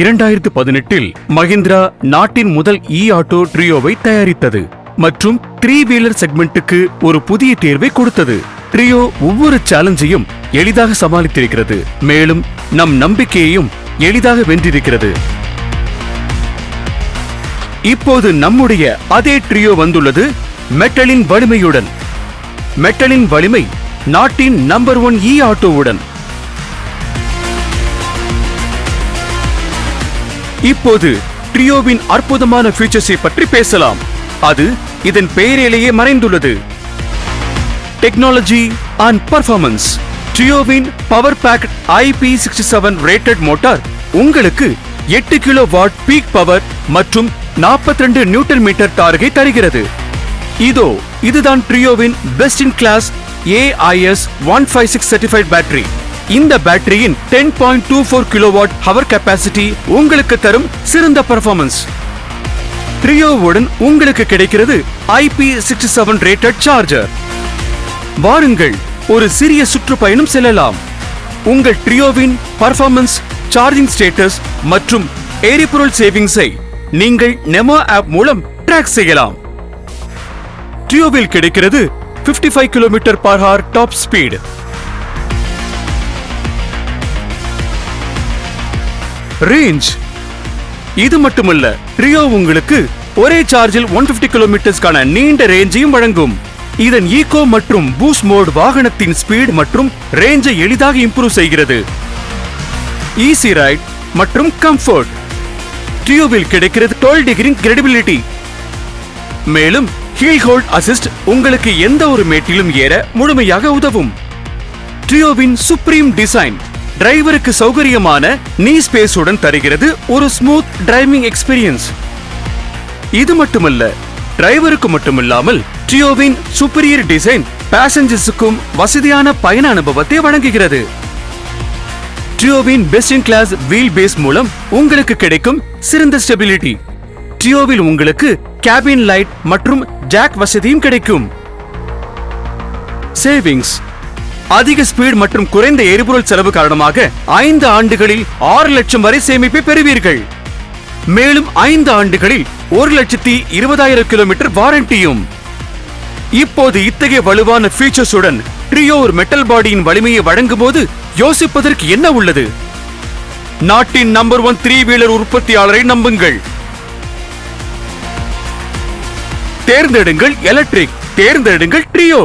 இரண்டாயிரத்து பதினெட்டில் மஹிந்திரா நாட்டின் முதல் இ ஆட்டோ ட்ரியோவை தயாரித்தது மற்றும் த்ரீ வீலர் செக்மெண்ட்டுக்கு ஒரு புதிய தேர்வை கொடுத்தது. ட்ரியோ ஒவ்வொரு சேலஞ்சையும் எளிதாக சமாளித்திருக்கிறது. மேலும் நம் நம்பிக்கையையும் எளிதாக வென்றிருக்கிறது. இப்போது நம்முடைய அதே ட்ரியோ வந்துள்ளது மெட்டலின் வலிமையுடன். மெட்டலின் வலிமை நாட்டின் நம்பர் ஒன் இ ஆட்டோவுடன் இப்போது ட்ரியோவின் அற்புதமான ஃபீச்சர்ஸை பற்றி பேசலாம். அது இதன் பெயரிலேயே மறைந்துள்ளது. Technology and performance ட்ரியோவின் power pack IP sixty seven rated motor உங்களுக்கு எட்டு கிலோ வாட் பீக் பவர் மற்றும் 42 ரெண்டு நியூட்டன் மீட்டர் டார்கை தருகிறது. இதோ இதுதான் ட்ரியோவின் best in class AIS one five six certified battery இந்த பேட்டரியின் ten point two four kilowatt hour capacity உங்களுக்கு தரும் சிறந்த பெர்ஃபார்மன்ஸ் ட்ரியோவுடன் உங்களுக்கு கிடைக்கிறது IP sixty seven rated charger வாருங்கள் ஒரு சிறிய சுற்றுப்பயணம் செல்லலாம். உங்கள் ட்ரியோவின் பர்ஃபார்மன்ஸ் சார்ஜிங் ஸ்டேட்டஸ் மற்றும் எரிபொருள் சேவிங்ஸை நீங்கள் நெமோ ஆப் மூலம் ட்ராக் செய்யலாம். ட்ரியோவில் கிடைக்கிறது 55 five kilometre per hour top speed range. இது மட்டுமல்ல ட்ரியோ உங்களுக்கு ஒரே சார்ஜில் ஒன் பிப்டி கிலோமீட்டர்ஸ்க்கான நீண்ட ரேஞ்சையும் வழங்கும். இதன் ஈகோ மற்றும் பூஸ்ட் மோட் வாகனத்தின் ஸ்பீட் மற்றும் ரேஞ்சை எளிதாக இம்ப்ரூவ் செய்கிறது. ஈஸி ரைட் மற்றும் கம்ஃபர்ட். ட்ரியோவில் கிடைக்கிறது 12 டிகிரி கிரெடிபிலிட்டி. மேலும் ஹீல் ஹோல்ட் அசிஸ்ட் உங்களுக்கு எந்த ஒரு மேட்டிலும் ஏற முழுமையாக உதவும். ட்ரியோவின் சுப்ரீம் டிசைன். டிரைவருக்கு சௌகரியமான நீ ஸ்பேஸுடன் தருகிறது ஒரு ஸ்மூத் டிரைவிங் எக்ஸ்பீரியன்ஸ் இது மட்டுமல்ல டிரைவருக்கு மட்டுமில்லாமல் ட்ரியோவின் சுப்பீரியர் டிசைன் பேசஞ்சர்ஸுக்கும் வசதியான பயண அனுபவத்தை வழங்குகிறது. ட்ரியோவின் best in class wheel base மூலம் உங்களுக்கு கிடைக்கும் சிறந்த ஸ்டெபிலிட்டி ட்ரியோவில் உங்களுக்கு கேபின் லைட் மற்றும் ஜாக் வசதியும் கிடைக்கும். சேவிங்ஸ் அதிக ஸ்பீட் மற்றும் குறைந்த எரிபொருள் செலவு காரணமாக ஐந்து ஆண்டுகளில் ஆறு லட்சம் வரை சேமிப்பை பெறுவீர்கள். மேலும் ஐந்து ஆண்டுகளில் ஒரு லட்சத்தி இருபதாயிரம் கிலோமீட்டர் வாரண்டியும். இப்போது இத்தகைய வலுவான ஃபீச்சர்ஸுடன் ட்ரியோ ஒரு மெட்டல் பாடியின் வலிமையை வழங்கும் போது யோசிப்பதற்கு என்ன உள்ளது? நாட்டின் நம்பர் ஒன் த்ரீ வீலர் உற்பத்தியாளரை நம்புங்கள். தேர்ந்தெடுங்கள் எலக்ட்ரிக் தேர்ந்தெடுங்கள் ட்ரியோ